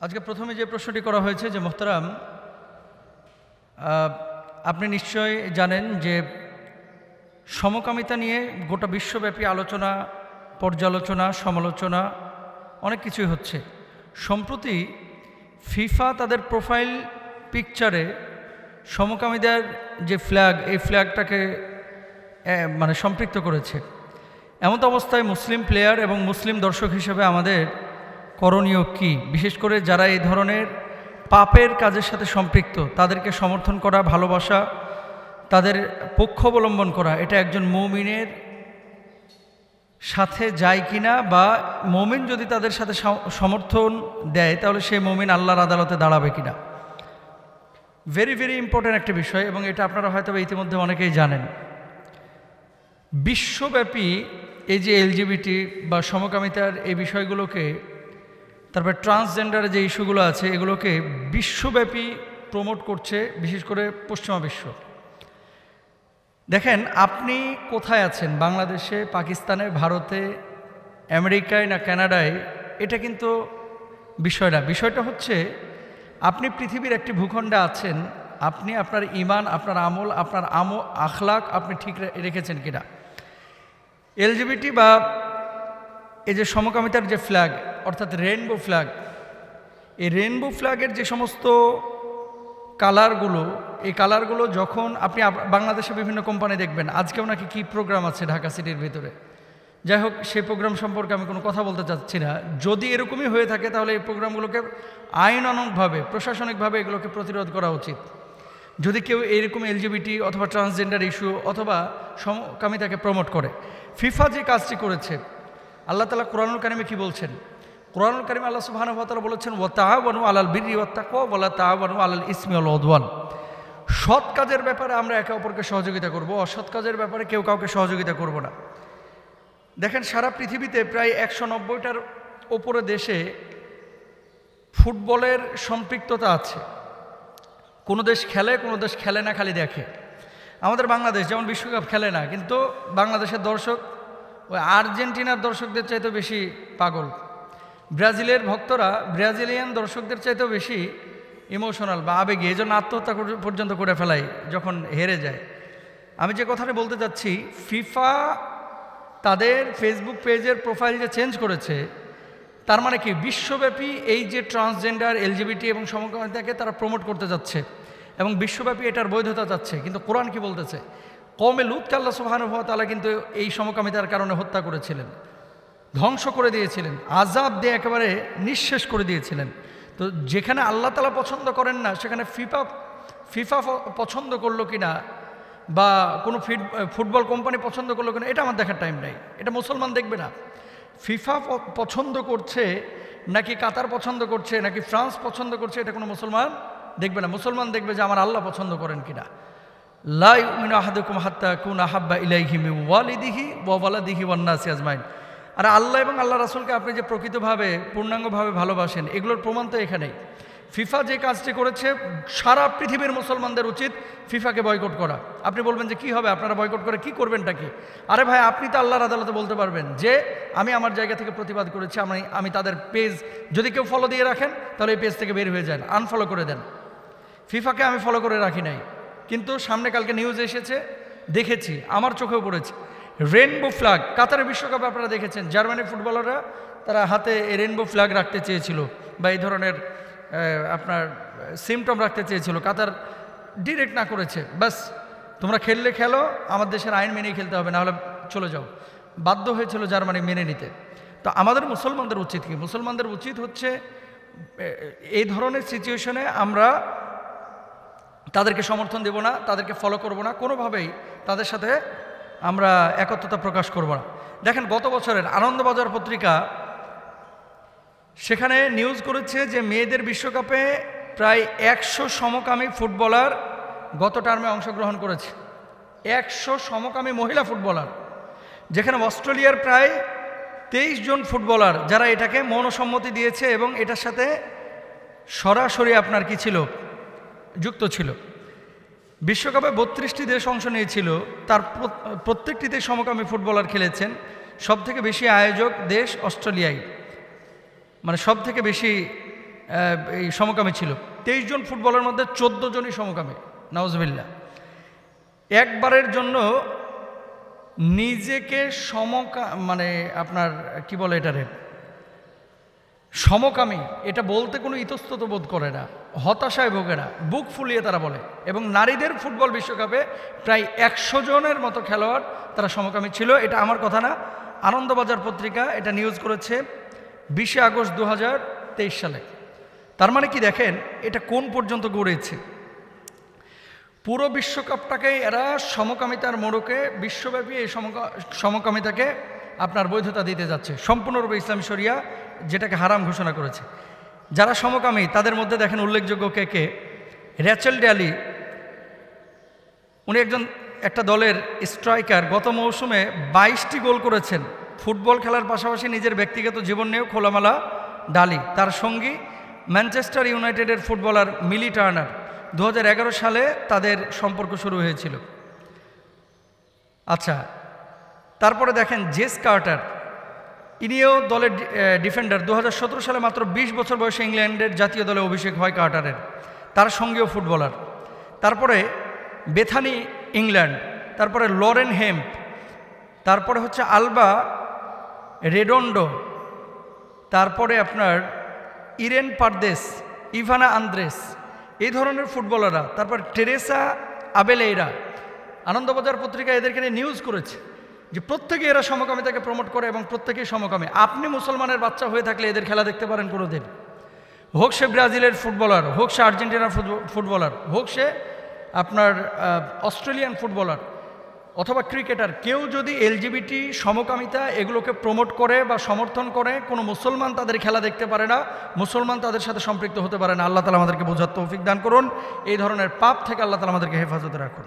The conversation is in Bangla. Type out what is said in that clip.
আজকে প্রথমে যে প্রশ্নটি করা হয়েছে যে, মোহতারাম আপনি নিশ্চয় জানেন যে সমকামিতা নিয়ে গোটা বিশ্বব্যাপী আলোচনা, পর্যালোচনা, সমালোচনা অনেক কিছুই হচ্ছে। সম্প্রতি ফিফা তাদের প্রোফাইল পিকচারে সমকামীদের যে ফ্ল্যাগ, এই ফ্ল্যাগটাকে মানে সম্পৃক্ত করেছে। এমত অবস্থায় মুসলিম প্লেয়ার এবং মুসলিম দর্শক হিসেবে আমাদের করণীয় কি? বিশেষ করে যারা এই ধরনের পাপের কাজের সাথে সম্পৃক্ত, তাদেরকে সমর্থন করা, ভালোবাসা, তাদের পক্ষ অবলম্বন করা, এটা একজন মৌমিনের সাথে যায় কিনা বা মৌমিন যদি তাদের সাথে সমর্থন দেয়, তাহলে সেই মৌমিন আল্লাহর আদালতে দাঁড়াবে কিনা? ভেরি ভেরি ইম্পর্ট্যান্ট একটা বিষয় এবং এটা আপনারা হয়তো ইতিমধ্যে অনেকেই জানেন। বিশ্বব্যাপী এই যে এলজিবিটি বা সমকামিতার এই বিষয়গুলোকে তারপর ট্রান্সজেন্ডারের যে ইস্যুগুলো আছে, এগুলোকে বিশ্বব্যাপী প্রমোট করছে, বিশেষ করে পশ্চিমা বিশ্ব। দেখেন, আপনি কোথায় আছেন? বাংলাদেশে, পাকিস্তানে, ভারতে, আমেরিকায় না কানাডায়? এটা কিন্তু বিষয় না। বিষয়টা হচ্ছে, আপনি পৃথিবীর একটি ভূখণ্ডে আছেন, আপনি আপনার ইমান, আপনার আমল, আপনার আম, আখলাক আপনি ঠিক রেখেছেন কিনা? এলজিবিটি বা এই যে সমকামিতার যে ফ্ল্যাগ অর্থাৎ রেনবো ফ্ল্যাগ এই রেনবো ফ্ল্যাগের যে সমস্ত কালারগুলো এই কালারগুলো যখন আপনি বাংলাদেশে বিভিন্ন কোম্পানি দেখবেন, আজকেও নাকি কি প্রোগ্রাম আছে ঢাকা সিটির ভিতরে? যাই হোক, সেই প্রোগ্রাম সম্পর্কে আমি কোনো কথা বলতে চাচ্ছি না। যদি এরকমই হয়ে থাকে, তাহলে এই প্রোগ্রামগুলোকে আইনানুগভাবে, প্রশাসনিকভাবে এগুলোকে প্রতিরোধ করা উচিত। যদি কেউ এইরকম এলজিবিটি অথবা ট্রান্সজেন্ডার ইস্যু অথবা সমকামিতাকে প্রমোট করে ফিফা যে কাজটি করেছে আল্লাহ তালা কোরআনুল কারিমে কি বলছেন? কোরআনুল কারিমে আল্লাহ সুবাহানুভাতালা বলেছেন ও তাহাবানু আলাল বিরি ও তাকো বলা তাহাবানু আলাল ইসমি আল ওদওয়ান সৎ কাজের ব্যাপারে আমরা একে অপরকে সহযোগিতা করব, অসৎ কাজের ব্যাপারে কেউ কাউকে সহযোগিতা করব না। দেখেন, সারা পৃথিবীতে প্রায় একশো নব্বইটার ওপরে দেশে ফুটবলের সম্পৃক্ততা আছে। কোনো দেশ খেলে, কোনো দেশ খেলে না, খালি দেখে। আমাদের বাংলাদেশ, যেমন বিশ্বকাপ খেলে না, কিন্তু বাংলাদেশের দর্শক ওই আর্জেন্টিনার দর্শকদের চাইতেও বেশি পাগল। ব্রাজিলের ভক্তরা ব্রাজিলিয়ান দর্শকদের চাইতেও বেশি ইমোশনাল বা আবেগী এই জন্য আত্মহত্যা পর্যন্ত করে ফেলাই যখন হেরে যায়। আমি যে কথাটা বলতে চাচ্ছি, ফিফা তাদের ফেসবুক পেজের প্রোফাইল যে চেঞ্জ করেছে, তার মানে কি? বিশ্বব্যাপী এই যে ট্রান্সজেন্ডার এলজিবিটি এবং সমকামিতাকে তারা প্রমোট করতে যাচ্ছে এবং বিশ্বব্যাপী এটার বৈধতা যাচ্ছে কিন্তু কোরআন কি বলতেছে? কমে লুৎকে আল্লাহ সুবাহানুভব তালা কিন্তু এই সমকামিতার কারণে হত্যা করেছিলেন। ধ্বংস করে দিয়েছিলেন। আজাব দিয়ে একেবারে নিঃশেষ করে দিয়েছিলেন। তো যেখানে আল্লাহ তালা পছন্দ করেন না, সেখানে ফিফা ফিফা পছন্দ করল কিনা বা কোনো ফিট, ফুটবল কোম্পানি পছন্দ করল কিনা, এটা আমার দেখার টাইম নাই। এটা মুসলমান দেখবে না। ফিফা পছন্দ করছে, নাকি কাতার পছন্দ করছে, নাকি ফ্রান্স পছন্দ করছে, এটা কোনো মুসলমান দেখবে না। মুসলমান দেখবে যে আমার আল্লাহ পছন্দ করেন কিনা। আহাদুকুম কুন আহাব্বা ওয়ালিদিহি আজমাইন। আর আল্লাহ এবং আল্লাহ রাসূলকে আপনি যে প্রকৃতভাবে, পূর্ণাঙ্গভাবে ভালোবাসেন, এগুলোর প্রমাণ তো এখানেই ফিফা যে কাজটি করেছে, সারা পৃথিবীর মুসলমানদের উচিত ফিফাকে বয়কট করা। আপনি বলবেন যে কি হবে? আপনারা বয়কট করে কি করবেনটা কি? আরে ভাই, আপনি তো আল্লাহর আদালতে বলতে পারবেন যে, আমি আমার জায়গা থেকে প্রতিবাদ করেছি, আমি আমি তাদের পেজ, যদি কেউ ফলো দিয়ে রাখেন, তাহলে এই পেজ থেকে বের হয়ে যান আনফলো করে দেন। ফিফাকে আমি ফলো করে রাখি নাই। কিন্তু সামনে কালকে নিউজ এসেছে, দেখেছি, আমার চোখেও পড়েছে। রেনবো ফ্ল্যাগ কাতারের বিশ্বকাপে আপনারা দেখেছেন, জার্মানি ফুটবলাররা তারা হাতে রেনবো ফ্ল্যাগ রাখতে চেয়েছিল বা এই ধরনের আপনার সিমটম রাখতে চেয়েছিল। কাতার ডিরেক্ট না করেছে। বাস তোমরা খেললে খেলো আমার দেশের আইন মেনেই খেলতে হবে, নাহলে চলে যাও। বাধ্য হয়েছিল জার্মানি মেনে নিতে। তো আমাদের মুসলমানদের উচিত কি? মুসলমানদের উচিত হচ্ছে এই ধরনের সিচুয়েশনে আমরা তাদেরকে সমর্থন দেব না, তাদেরকে ফলো করব না, কোনোভাবেই তাদের সাথে আমরা একত্রতা প্রকাশ করব না। দেখেন গত বছরের আনন্দবাজার পত্রিকা সেখানে নিউজ করেছে যে মেয়েদের বিশ্বকাপে প্রায় একশো সমকামী ফুটবলার গত টার্মে অংশগ্রহণ করেছে। একশো সমকামী মহিলা ফুটবলার। যেখানে অস্ট্রেলিয়ার প্রায় তেইশ জন ফুটবলার যারা এটাকে মনসম্মতি দিয়েছে এবং এটার সাথে সরাসরি আপনার কি ছিল? যুক্ত ছিল। বিশ্বকাপে বত্রিশটি দেশ অংশ নিয়েছিল। তার প্র- প্রত্যেকটিতে সমকামী ফুটবলার খেলেছেন। সব থেকে বেশি আয়োজক দেশ অস্ট্রেলিয়ায় মানে সব থেকে বেশি এই সমকামী ছিল। তেইশ জন ফুটবলের মধ্যে চোদ্দ জনই সমকামী নওয়াজবিল্লা একবারের জন্য নিজেকে সমকা মানে আপনার, কি বলে এটারে? সমকামী, এটা বলতে কোনো ইতস্তত বোধ করে না, হতাশায় ভোগে না বুক ফুলিয়ে তারা বলে। এবং নারীদের ফুটবল বিশ্বকাপে প্রায় একশো জনের মতো খেলোয়াড় তারা সমকামী ছিল, এটা আমার কথা না। আনন্দবাজার পত্রিকা এটা নিউজ করেছে বিশে আগস্ট দু হাজার তেইশ সালে। তার মানে কি দেখেন, এটা কোন পর্যন্ত গড়েছে? পুরো বিশ্বকাপটাকে এরা সমকামিতার মোড়কে, বিশ্বব্যাপী এই সমকা- সমকামিতাকে আপনার বৈধতা দিতে যাচ্ছে। সম্পূর্ণরূপে ইসলাম শরিয়া যেটাকে হারাম ঘোষণা করেছে। যারা সমকামী, তাদের মধ্যে দেখেন উল্লেখযোগ্য কে কে? র্যাচেল ড্যালি, উনি একজন, একটা দলের স্ট্রাইকার, গত মৌসুমে বাইশটি গোল করেছেন। ফুটবল খেলার পাশাপাশি নিজের ব্যক্তিগত জীবন নিয়েও খোলামেলা ডালি। তার সঙ্গী ম্যানচেস্টার ইউনাইটেডের ফুটবলার মিলি টার্নার। দু হাজার এগারো সালে তাদের সম্পর্ক শুরু হয়েছিল। আচ্ছা তারপরে দেখেন জেস কার্টার, ইনিও দলের ডিফেন্ডার দু হাজার সতেরো সালে মাত্র ২০ বছর বয়সে ইংল্যান্ডের জাতীয় দলে অভিষেক হয় কার্টারের, তার সঙ্গেও ফুটবলার। তারপরে বেথানি ইংল্যান্ড, তারপরে লরেন হেম্প, তারপরে হচ্ছে আলবা রেডন্ডো, তারপরে আপনার ইরেন পারদেস, ইভানা আন্দ্রেস, এই ধরনের ফুটবলাররা। তারপর টেরেসা আবেলেইরা, আনন্দবাজার পত্রিকা এদেরকে নিয়ে নিউজ করেছে। যে প্রত্যেকে এরা সমকামিতাকে প্রমোট করে এবং প্রত্যেকেই সমকামী। আপনি মুসলমানের বাচ্চা হয়ে থাকলে এদের খেলা দেখতে পারেন কোনো দিন হোক সে ব্রাজিলের ফুটবলার, হোক সে আর্জেন্টিনার ফুটবলার, হোক সে আপনার অস্ট্রেলিয়ান ফুটবলার অথবা ক্রিকেটার, কেউ যদি এলজিবিটি সমকামিতা এগুলোকে প্রমোট করে বা সমর্থন করে, কোনো মুসলমান তাদের খেলা দেখতে পারে না, মুসলমান তাদের সাথে সম্পৃক্ত হতে পারে না। আল্লাহ তালা আমাদেরকে বোঝার তৌফিক দান করুন। এই ধরনের পাপ থেকে আল্লাহ তালা আমাদেরকে হেফাজতে রাখুন।